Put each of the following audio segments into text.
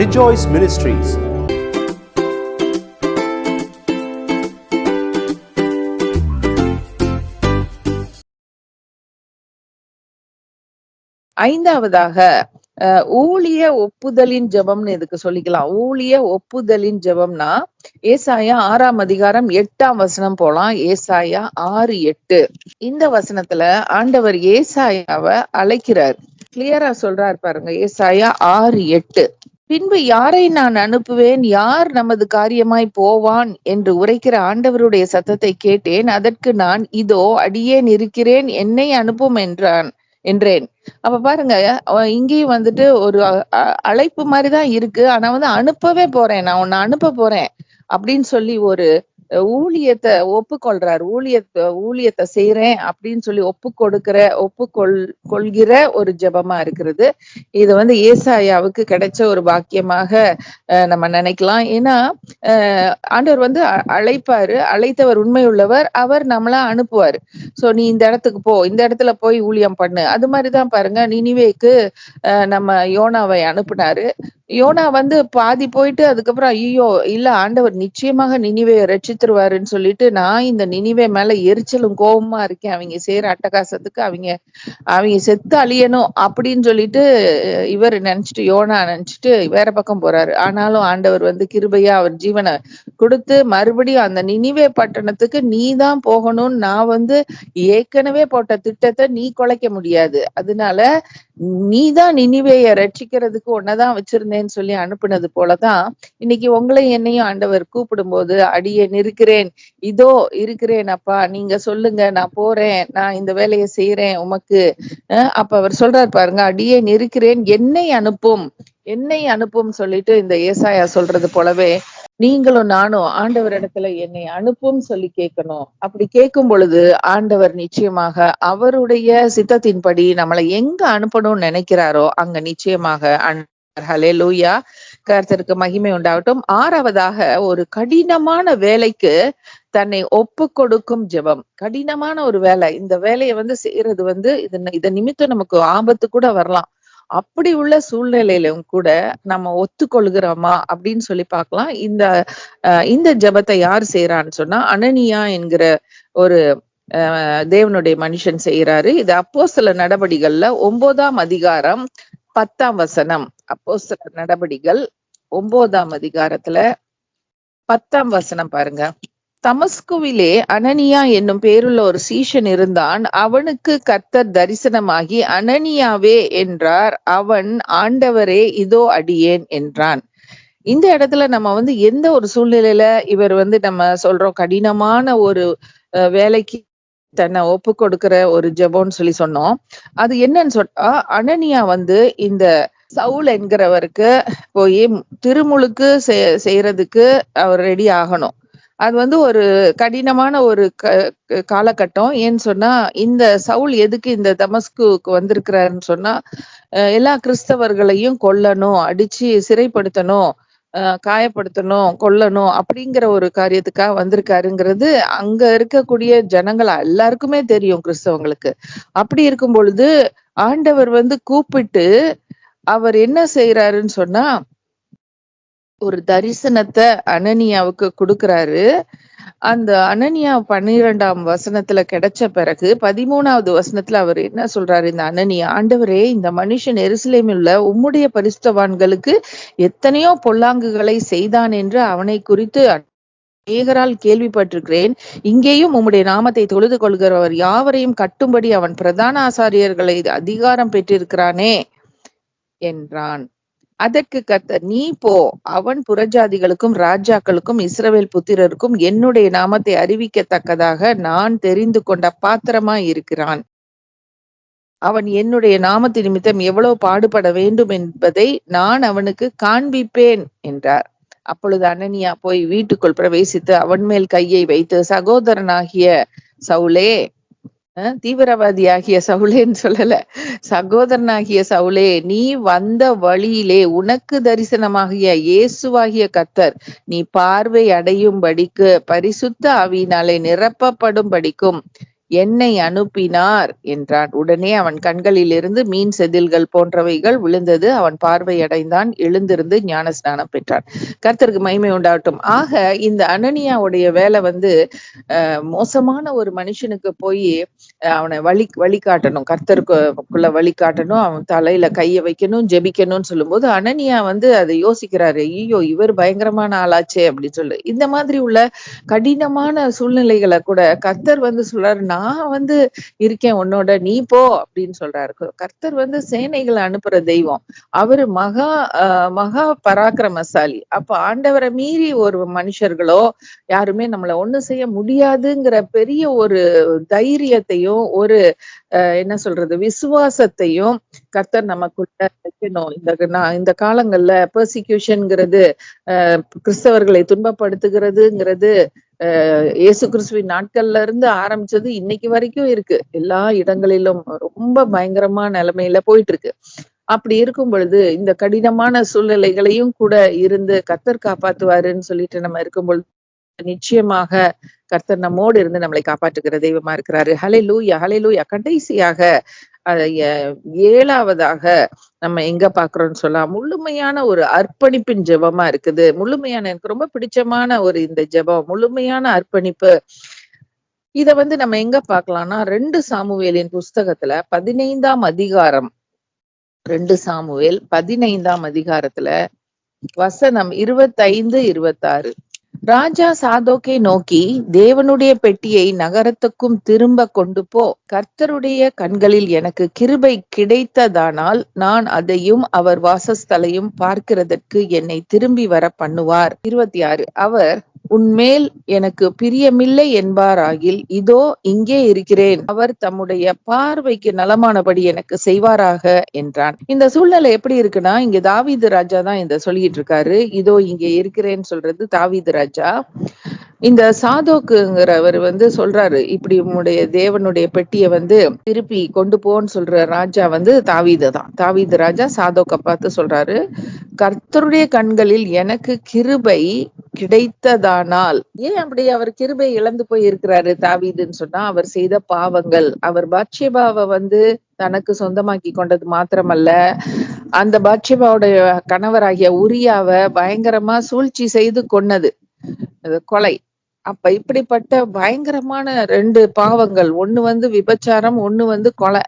Rejoice Ministries. ஐந்தாவதாக ஊழிய ஒப்புதலின் ஜெபம்னு இதுக்கு சொல்லிக்கலாம்? ஊழிய ஒப்புதலின் ஜெபம்னா ஏசாயா ஆறாம் அதிகாரம் எட்டாம் வசனம் போலாம். ஏசாயா ஆறு எட்டு. இந்த வசனத்துல ஆண்டவர் ஏசாயாவை அழைக்கிறார். கிளியரா சொல்றார் பாருங்க ஏசாயா ஆறு எட்டு. பின்பு யாரை நான் அனுப்புவேன்? யார் நமது காரியமாய் போவான்? என்று உரைக்கிற ஆண்டவருடைய சத்தத்தை கேட்டேன். அதற்கு நான் இதோ அடியேன் இருக்கிறேன் என்னை அனுப்பும் என்றான் என்றேன். அப்ப பாருங்க இங்கேயும் வந்துட்டு ஒரு அ- அழைப்பு மாதிரிதான் இருக்கு. ஆனா வந்து அனுப்பவே போறேன் நான் உன்னை அனுப்ப போறேன் அப்படின்னு சொல்லி ஒரு ஊழியத்தை ஒப்புக்கொள்றார். ஊழியத்தை ஊழியத்தை செய்யறேன் அப்படின்னு சொல்லி ஒப்பு கொடுக்கிற ஒப்புக்கொள் கொள்கிற ஒரு ஜெபமா இருக்கிறது. இது வந்து ஏசாயாவுக்கு கிடைச்ச ஒரு பாக்கியமாக அஹ், நம்ம நினைக்கலாம். ஏன்னா ஆண்டவர் வந்து அ- அழைப்பாரு. அழைத்தவர் உண்மை உள்ளவர் அவர் நம்மள அனுப்புவாரு. சோ நீ இந்த இடத்துக்கு போ. இந்த இடத்துல போய் ஊழியம் பண்ணு. அது மாதிரிதான் பாருங்க நினிவேக்கு நம்ம யோனாவை அனுப்புனாரு. யோனா வந்து பாதி போயிட்டு அதுக்கப்புறம் ஐயோ இல்ல ஆண்டவர் நிச்சயமாக நினிவே ரட்சித்துருவாருன்னு சொல்லிட்டு நான் இந்த நினைவே மேல எரிச்சலும் கோபமா இருக்கேன். அவங்க செய்யற அட்டகாசத்துக்கு அவங்க அவங்க செத்து அழியணும் அப்படின்னு சொல்லிட்டு இவர் நினைச்சிட்டு யோனா நினைச்சிட்டு வேற பக்கம் போறாரு. ஆனாலும் ஆண்டவர் வந்து கிருபையா அவர் ஜீவனை கொடுத்து மறுபடியும் அந்த நினிவே பட்டணத்துக்கு நீ தான் போகணும்னு நான் வந்து ஏற்கனவே போட்ட திட்டத்தை நீ குலைக்க முடியாது. அதனால நீதான் நினைவைய ரட்சிக்கிறதுக்கு உன்னதான் வச்சிருந்தேன்னு சொல்லி அனுப்புனது போலதான் இன்னைக்கு உங்களையும் என்னையும் ஆண்டவர் கூப்பிடும் போது அடியே நிற்கிறேன். இதோ இருக்கிறேன் அப்பா. நீங்க சொல்லுங்க நான் போறேன் நான் இந்த வேலையை செய்யறேன் உமக்கு. அஹ் அப்ப அவர் சொல்றாரு பாருங்க அடியே நிற்கிறேன் என்னை அனுப்பும் என்னை அனுப்பும் சொல்லிட்டு இந்த ஏசாயா சொல்றது போலவே நீங்களும் நானும் ஆண்டவர் இடத்துல என்னை அனுப்பும் சொல்லி கேட்கணும். அப்படி கேட்கும் பொழுது ஆண்டவர் நிச்சயமாக அவருடைய சித்தத்தின்படி நம்மளை எங்க அனுப்பணும்னு நினைக்கிறாரோ அங்க நிச்சயமாக ஹலே லூயா கர்த்தருக்கு மகிமை உண்டாகட்டும். ஆறாவதாக ஒரு கடினமான வேலைக்கு தன்னை ஒப்பு கொடுக்கும் ஜெபம். கடினமான ஒரு வேலை. இந்த வேலையை வந்து செய்யறது வந்து இதன் இத நிமித்தம் நமக்கு ஆபத்து கூட வரலாம். அப்படி உள்ள சூழ்நிலையிலும் கூட நம்ம ஒத்துக்கொள்கிறோமா அப்படின்னு சொல்லி பார்க்கலாம். இந்த இந்த ஜெபத்தை யார் செய்யறான்னு சொன்னா அனனியா என்கிற ஒரு அஹ், தேவனுடைய மனுஷன் செய்யறாரு இது அப்போ சில நடவடிகள்ல ஒன்பதாம் அதிகாரம் பத்தாம் வசனம். அப்போ சில நடவடிகள் ஒன்பதாம் அதிகாரத்துல பத்தாம் வசனம் பாருங்க. தமஸ்குவிலே அனனியா என்னும் பேருள்ள ஒரு சீஷன் இருந்தான். அவனுக்கு கர்த்தர் தரிசனமாகி அனனியாவே என்றார். அவன் ஆண்டவரே இதோ அடியேன் என்றான். இந்த இடத்துல நம்ம வந்து எந்த ஒரு சூழ்நிலையில இவர் வந்து நம்ம சொல்றோம் கடினமான ஒரு அஹ், வேலைக்கு தன்னை ஒப்பு கொடுக்கிற ஒரு ஜெபம்னு சொல்லி சொன்னோம். அது என்னன்னு சொன்னா அனனியா வந்து இந்த சவுல் என்கிறவருக்கு போய் திருமுழுக்கு செய்யறதுக்கு அவர் ரெடி ஆகணும். அது வந்து ஒரு கடினமான ஒரு க- க- காலகட்டம். ஏன்னு சொன்னா இந்த சவுல் எதுக்கு இந்த தமஸ்குக்கு வந்திருக்கிறாருன்னு சொன்னா எல்லா கிறிஸ்தவர்களையும் கொல்லணும் அடிச்சு சிறைப்படுத்தணும் அஹ் காயப்படுத்தணும் கொல்லணும் அப்படிங்கிற ஒரு காரியத்துக்காக வந்திருக்காருங்கிறது அங்க இருக்கக்கூடிய ஜனங்கள் எல்லாருக்குமே தெரியும் கிறிஸ்தவங்களுக்கு. அப்படி இருக்கும் பொழுது ஆண்டவர் வந்து கூப்பிட்டு அவர் என்ன செய்யறாருன்னு சொன்னா ஒரு தரிசனத்தை அனனியாவுக்கு கொடுக்கறாரு. அந்த அனனியா பன்னிரெண்டாம் வசனத்துல கிடைச்ச பிறகு பதிமூணாவது வசனத்துல அவர் என்ன சொல்றாரு? இந்த அனனியா ஆண்டவரே இந்த மனுஷன் எருசலேமில் உள்ள உம்முடைய பரிசுத்தவான்களுக்கு எத்தனையோ பொல்லாங்குகளை செய்தான் என்று அவனை குறித்து அநேகரால் கேள்விப்பட்டிருக்கிறேன். இங்கேயும் உம்முடைய நாமத்தை தொழுது கொள்கிறவர் யாவரையும் கட்டும்படி அவன் பிரதான ஆசாரியர்களை அதிகாரம் பெற்றிருக்கிறானே என்றான். அதற்கு கத்த நீ போ. அவன் புறஜாதிகளுக்கும் ராஜாக்களுக்கும் இஸ்ரவேல் புத்திரருக்கும் என்னுடைய நாமத்தை அறிவிக்கத்தக்கதாக நான் தெரிந்து கொண்ட பாத்திரமாய் இருக்கிறான். அவன் என்னுடைய நாமத்து நிமித்தம் எவ்வளவு பாடுபட வேண்டும் என்பதை நான் அவனுக்கு காண்பிப்பேன் என்றார். அப்பொழுது அனனியா போய் வீட்டுக்குள் பிரவேசித்து அவன் மேல் கையை வைத்து சகோதரனாகிய சவுலே தீவிரவாதியாகிய சவுலேன்னு சொல்லல. சகோதரனாகிய சவுலே நீ வந்த வழியிலே உனக்கு தரிசனமாகிய இயேசுவாகிய கத்தர் நீ பார்வை அடையும் படிக்கு பரிசுத்த ஆவியினாலே நிரப்பப்படும் படிக்கும் என்னை அனுப்பினார் என்றான். உடனே அவன் கண்களிலிருந்து மீன் செதில்கள் போன்றவைகள் விழுந்தது. அவன் பார்வையடைந்தான். எழுந்திருந்து ஞான ஸ்நானம் பெற்றான். கர்த்தருக்கு மகிமை உண்டாகட்டும். ஆக இந்த அனனியாவுடைய வேலை வந்து மோசமான ஒரு மனுஷனுக்கு போய் அவனை வழி வழிகாட்டணும். கர்த்தருக்குள்ள வழிகாட்டணும். அவன் தலையில கைய வைக்கணும் ஜெபிக்கணும்னு சொல்லும்போது அனனியா வந்து அதை யோசிக்கிறாரு. ஐயோ இவர் பயங்கரமான ஆளாச்சே அப்படின்னு சொல்லு. இந்த மாதிரி உள்ள கடினமான சூழ்நிலைகளை கூட கர்த்தர் வந்து சொல்றாரு நான் வந்து இருக்கேன் உன்னோட நீ போ அப்படின்னு சொல்றாரு. கர்த்தர் வந்து சேனைகளை அனுப்புற தெய்வம். அவரு மகா மகா பராக்கிரமசாலி. அப்ப ஆண்டவரை மீறி ஒரு மனுஷர்களோ யாருமே நம்மள ஒண்ணும் செய்ய முடியாதுங்கிற பெரிய ஒரு தைரியத்தையும் ஒரு என்ன சொல்றது விசுவாசத்தையும் கர்த்தர் நமக்குள்ள வைக்கணும். இந்த நான் இந்த காலங்கள்ல பெர்சிக்யூஷன்ங்கிறது கிறிஸ்தவர்களை துன்பப்படுத்துகிறதுங்கிறது இயேசு கிறிஸ்துவின் நாட்கள்ல இருந்து ஆரம்பிச்சது இன்னைக்கு வரைக்கும் இருக்கு. எல்லா இடங்களிலும் ரொம்ப பயங்கரமான நிலைமையில போயிட்டு இருக்கு அப்படி இருக்கும் பொழுது இந்த கடினமான சூழ்நிலைகளையும் கூட இருந்து கர்த்தர் காப்பாத்துவாருன்னு சொல்லிட்டு நம்ம இருக்கும் பொழுது நிச்சயமாக கர்த்தர் நம்மோடு இருந்து நம்மளை காப்பாற்றுகிற தெய்வமா இருக்கிறாரு. ஹலை லூயா ஹலை லூயா கடைசியாக ஏழாவதாக நம்ம எங்க பாக்குறோம்னு சொல்லலாம். முழுமையான ஒரு அர்ப்பணிப்பின் ஜெபமா இருக்குது. முழுமையான எனக்கு ரொம்ப பிடிச்சமான ஒரு இந்த ஜெபம் முழுமையான அர்ப்பணிப்பு. இத வந்து நம்ம எங்க பாக்கலாம்னா ரெண்டு சாமுவேலின் புஸ்தகத்துல பதினைந்தாம் அதிகாரம் ரெண்டு சாமுவேல் பதினைந்தாம் அதிகாரத்துல வசனம் இருபத்தைந்து இருபத்தாறு. ராஜா சாதோக்கை நோக்கி தேவனுடைய பெட்டியை நகரத்துக்கும் திரும்ப கொண்டு போ. கர்த்தருடைய கண்களில் எனக்கு கிருபை கிடைத்ததானால் நான் அதையும் அவர் வாசஸ்தலையும் பார்க்கிறதற்கு என்னை திரும்பி வர பண்ணுவார். இருபத்தி ஆறு. அவர் உன்மேல் எனக்கு பிரியமில்லை என்பாராகில் இதோ இங்கே இருக்கிறேன். அவர் தம்முடைய பார்வைக்கு நலமானபடி எனக்கு செய்வாராக என்றான். இந்த சூழ்நிலை எப்படி இருக்குன்னா இங்க தாவீது ராஜா தான் இந்த சொல்லிட்டு இருக்காரு. இதோ இங்கே இருக்கிறேன்னு சொல்றது தாவீது ராஜா. இந்த சாதோக்குங்கிறவர் வந்து சொல்றாரு இப்படி உங்களுடைய தேவனுடைய பெட்டியை வந்து திருப்பி கொண்டு போன்னு சொல்ற ராஜா வந்து தாவீது தான். தாவீது ராஜா சாதோக்க பார்த்து சொல்றாரு கர்த்தருடைய கண்களில் எனக்கு கிருபை கிடைத்ததானால் ஏன் அப்படி அவர் கிருபை இழந்து போய் இருக்கிறாரு தாவீதுன்னு சொன்னா அவர் செய்த பாவங்கள். அவர் பாட்சியபாவை வந்து தனக்கு சொந்தமாக்கி கொண்டது மாத்திரமல்ல. அந்த பாட்சியபாவுடைய கணவராகிய உரியாவை பயங்கரமா சூழ்ச்சி செய்து கொன்னது. கொலை. அப்ப இப்படிப்பட்ட பயங்கரமான ரெண்டு பாவங்கள் ஒண்ணு வந்து விபச்சாரம் ஒண்ணு வந்து கொலை.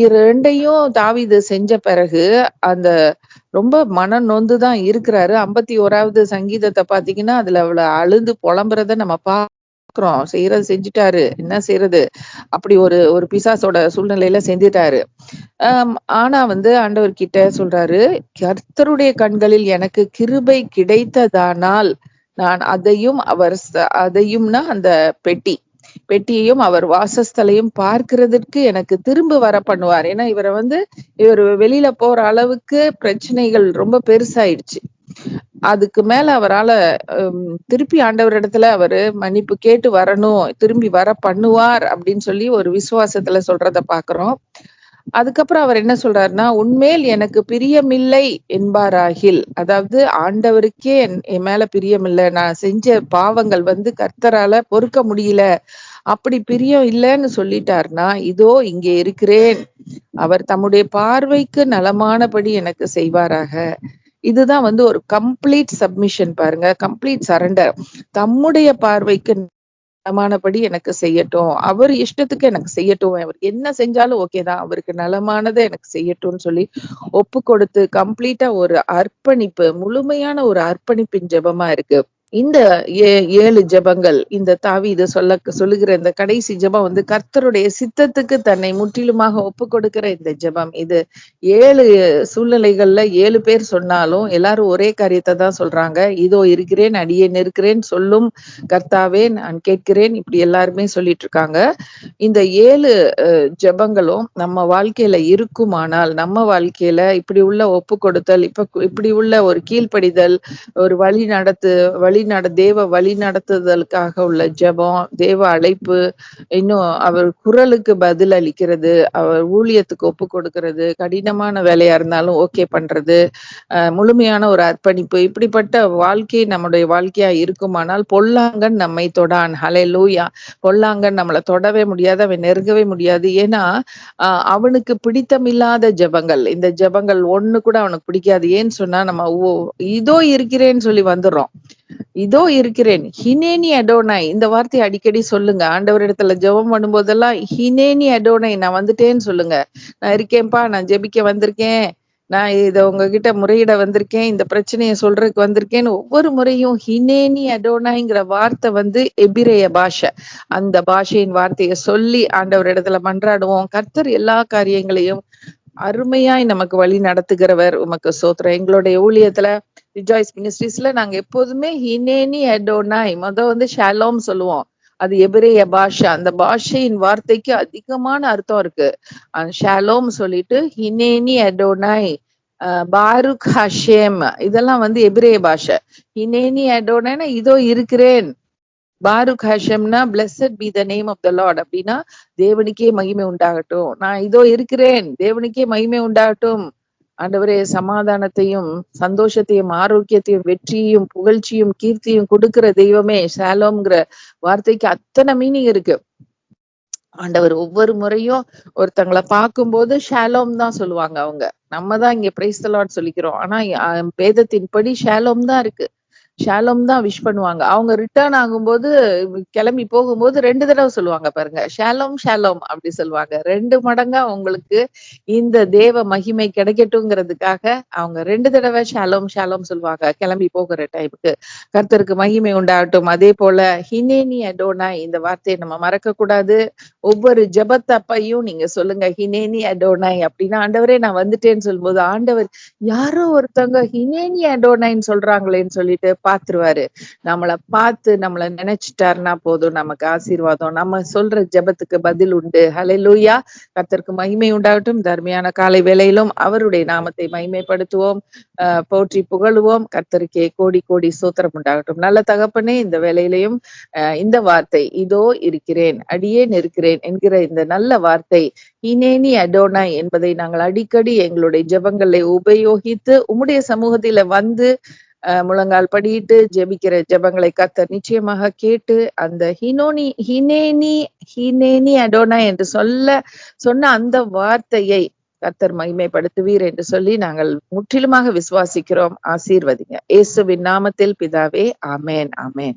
இரண்டையும் தாவிது தாவீது செஞ்ச பிறகு அந்த ரொம்ப மன நொந்துதான் இருக்கிறாரு. ஐம்பத்தி ஓராவது சங்கீதத்தை பாத்தீங்கன்னா அதுல அவளை அழுந்து புலம்புறத நம்ம பாக்குறோம். செய்யறது செஞ்சுட்டாரு. என்ன செய்யறது? அப்படி ஒரு ஒரு பிசாசோட சூழ்நிலையில செஞ்சுட்டாரு. ஆஹ் ஆனா வந்து ஆண்டவர் கிட்ட சொல்றாரு கர்த்தருடைய கண்களில் எனக்கு கிருபை கிடைத்ததானால் நான் அதையும் அவர் அதையும்னா அந்த பெட்டி பெட்டியையும் அவர் வாசஸ்தலையும் பார்க்கிறதுக்கு எனக்கு திரும்ப வர பண்ணுவார். ஏன்னா இவரை வந்து இவர் வெளியில போற அளவுக்கு பிரச்சனைகள் ரொம்ப பெருசாயிடுச்சு. அதுக்கு மேல அவரால ஹம், திருப்பி ஆண்டவரிடத்துல அவரு மன்னிப்பு கேட்டு வரணும் திரும்பி வர பண்ணுவார் அப்படின்னு சொல்லி ஒரு விசுவாசத்துல சொல்றத பாக்குறோம். அதுக்கப்புறம் அவர் என்ன சொல்றாருன்னா உண்மையில் எனக்கு பிரியமில்லை என்பாராகில். அதாவது ஆண்டவருக்கே என் என் மேல பிரியமில்லை. நான் செஞ்ச பாவங்கள் வந்து கர்த்தரால பொறுக்க முடியல. அப்படி பிரியம் இல்லைன்னு சொல்லிட்டாருன்னா இதோ இங்கே இருக்கிறேன். அவர் தம்முடைய பார்வைக்கு நலமானபடி எனக்கு செய்வாராக. இதுதான் வந்து ஒரு கம்ப்ளீட் சப்மிஷன் பாருங்க. கம்ப்ளீட் சரண்டர் தம்முடைய பார்வைக்கு நலமானபடி எனக்கு செய்யட்டும். அவர் இஷ்டத்துக்கு எனக்கு செய்யட்டும். அவர் என்ன செஞ்சாலும் ஓகே தான். அவருக்கு நலமானதை எனக்கு செய்யட்டும்னு சொல்லி ஒப்பு கொடுத்து கம்ப்ளீட்டா ஒரு அர்ப்பணிப்பு முழுமையான ஒரு அர்ப்பணிப்பின் ஜெபமா இருக்கு. இந்த ஏ- ஏழு ஜெபங்கள் இந்த தாவி இதை சொல்ல சொல்லுகிற இந்த கடைசி ஜெபம் வந்து கர்த்தருடைய சித்தத்துக்கு தன்னை முற்றிலுமாக ஒப்பு கொடுக்கிற இந்த ஜெபம். இது ஏழு சூழ்நிலைகள்ல ஏழு பேர் சொன்னாலும் எல்லாரும் ஒரே காரியத்தை தான் சொல்றாங்க. இதோ இருக்கிறேன் அடியே நிற்கிறேன் சொல்லும் கர்த்தாவே நான் கேட்கிறேன் இப்படி எல்லாருமே சொல்லிட்டு இருக்காங்க. இந்த ஏழு ஜபங்களும் ஜெபங்களும் நம்ம வாழ்க்கையில இருக்குமானால் நம்ம வாழ்க்கையில இப்படி உள்ள ஒப்பு கொடுத்தல் இப்ப இப்படி உள்ள ஒரு கீழ்ப்படிதல் ஒரு வழி நடத்து வழி வழி நட தேவ வழி நடத்துதலுக்காக உள்ள ஜெபம் தேவ அழைப்பு இன்னும் அவர் குரலுக்கு பதில் அளிக்கிறது அவர் ஊழியத்துக்கு ஒப்பு கொடுக்கிறது கடினமான வேலையா இருந்தாலும் ஓகே பண்றது முழுமையான ஒரு அர்ப்பணிப்பு இப்படிப்பட்ட வாழ்க்கை நம்முடைய வாழ்க்கையா இருக்குமானால் பொல்லாங்கன் நம்மை தொடான். ஹலே லூயா பொல்லாங்கன் நம்மளை தொடவே முடியாது அவன் நெருங்கவே முடியாது. ஏன்னா ஆஹ் அவனுக்கு பிடித்தமில்லாத ஜெபங்கள். இந்த ஜெபங்கள் ஒண்ணு கூட அவனுக்கு பிடிக்காது. ஏன்னு சொன்னா நம்ம ஓ இதோ இருக்கிறேன்னு சொல்லி வந்துடுறோம். இதோ இருக்கிறேன். ஹினேனி அடோனாய் இந்த வார்த்தையை அடிக்கடி சொல்லுங்க. ஆண்டவர் இடத்துல ஜெபம் பண்ணும்போதெல்லாம் ஹினேனி அடோனாய் நான் வந்துட்டேன்னு சொல்லுங்க. நான் இருக்கேன்ப்பா நான் ஜெபிக்க வந்திருக்கேன். நான் இத உங்ககிட்ட முறையிட வந்திருக்கேன். இந்த பிரச்சனையை சொல்றதுக்கு வந்திருக்கேன்னு ஒவ்வொரு முறையும் ஹினேனி அடோனாய்ங்கிற வார்த்தை வந்து எபிரேய பாஷை. அந்த பாஷையின் வார்த்தையை சொல்லி ஆண்டவர் இடத்துல மன்றாடுவோம். கர்த்தர் எல்லா காரியங்களையும் அருமையாய் நமக்கு வழி நடத்துகிறவர். உமக்கு சோத்திரம். எங்களுடைய ஊழியத்துல ரிஜாய்ஸ் மினிஸ்ட்ரீஸ்ல நாங்க எப்போதுமே ஹினேனி அடோனாய் முத வந்து ஷாலோம் சொல்லுவோம். அது எபிரேய பாஷா. அந்த பாஷையின் வார்த்தைக்கு அதிகமான அர்த்தம் இருக்கு. ஷாலோம் சொல்லிட்டு ஹினேனி அடோனாய் அஹ் பாருக் ஹஷேம். இதெல்லாம் வந்து எபிரேய பாஷை. ஹினேனி அடோனாய்னா இதோ இருக்கிறேன். பாருக் ஹஷம்னா blessed be the name of the Lord அப்படின்னா தேவனுக்கே மகிமை உண்டாகட்டும். நான் இதோ இருக்கிறேன். தேவனுக்கே மகிமை உண்டாகட்டும். ஆண்டவரே சமாதானத்தையும் சந்தோஷத்தையும் ஆரோக்கியத்தையும் வெற்றியும் புகழ்ச்சியும் கீர்த்தியும் கொடுக்கிற தெய்வமே ஷாலோம்ங்கிற வார்த்தைக்கு அத்தனை மீனிங் இருக்கு. ஆண்டவர் ஒவ்வொரு முறையும் ஒருத்தங்களை பார்க்கும்போது ஷாலோம் தான் சொல்லுவாங்க அவங்க. நம்ம தான் இங்க பிரைஸ் சொல்லிக்கிறோம். ஆனா அஹ், வேதத்தின்படி ஷாலோம் தான் இருக்கு. ஷாலோம் தான் விஷ் பண்ணுவாங்க. அவங்க ரிட்டர்ன் ஆகும்போது கிளம்பி போகும்போது ரெண்டு தடவை சொல்லுவாங்க பாருங்க. ஷாலோம் ஷாலோம் அப்படி சொல்லுவாங்க. ரெண்டு மடங்கா உங்களுக்கு இந்த தேவ மகிமை கிடைக்கட்டுங்கிறதுக்காக அவங்க ரெண்டு தடவை ஷாலோம் ஷாலோம் சொல்லுவாங்க. கிளம்பி போகிற டைமுக்கு கர்த்தருக்கு மகிமை உண்டாகட்டும். அதே போல ஹினேனி அடோனா இந்த வார்த்தையை நம்ம மறக்க கூடாது ஒவ்வொரு ஜெபத்தப்பையும் நீங்க சொல்லுங்க ஹினேனி அடோனாய் அப்படின்னா ஆண்டவரே நான் வந்துட்டேன்னு சொல்லும்போது ஆண்டவர் யாரோ ஒருத்தவங்க ஹினேனி அடோனாய்ன்னு சொல்றாங்களேன்னு சொல்லிட்டு பாத்துருவாரு நம்மள பார்த்து நம்மளை நினைச்சிட்டாருன்னா போதும் நமக்கு ஆசீர்வாதம். நம்ம சொல்ற ஜெபத்துக்கு பதில் உண்டு. ஹalleluya கர்த்தருக்கு மகிமை உண்டாகட்டும். தர்மையான காலை வேளையிலும் அவருடைய நாமத்தை மகிமைப்படுத்துவோம். போற்றி புகழுவோம். கர்த்தருக்கே கோடி கோடி சூத்திரம் உண்டாகட்டும். நல்ல தகப்பனே இந்த வேலையிலையும் இந்த வார்த்தை இதோ இருக்கிறேன் அடியேன் இருக்கிறேன் என்கிற இந்த நல்ல வார்த்தை இனேனி அடோனாய் என்பதை நாங்கள் அடிக்கடி எங்களுடைய ஜெபங்களை உபயோகித்து உம்முடைய சமூகத்தில வந்து முழங்கால் படியிட்டு ஜெபிக்கிற ஜெபங்களை கத்தர் நிச்சயமாக கேட்டு அந்த ஹினோனி ஹினேனி ஹினேனி அடோனா என்று சொல்ல சொன்ன அந்த வார்த்தையை கர்த்தர் மகிமைப்படுத்துவீர் என்று சொல்லி நாங்கள் முற்றிலுமாக விசுவாசிக்கிறோம். ஆசீர்வதிங்க. இயேசுவின் நாமத்தில் பிதாவே ஆமேன் ஆமேன்.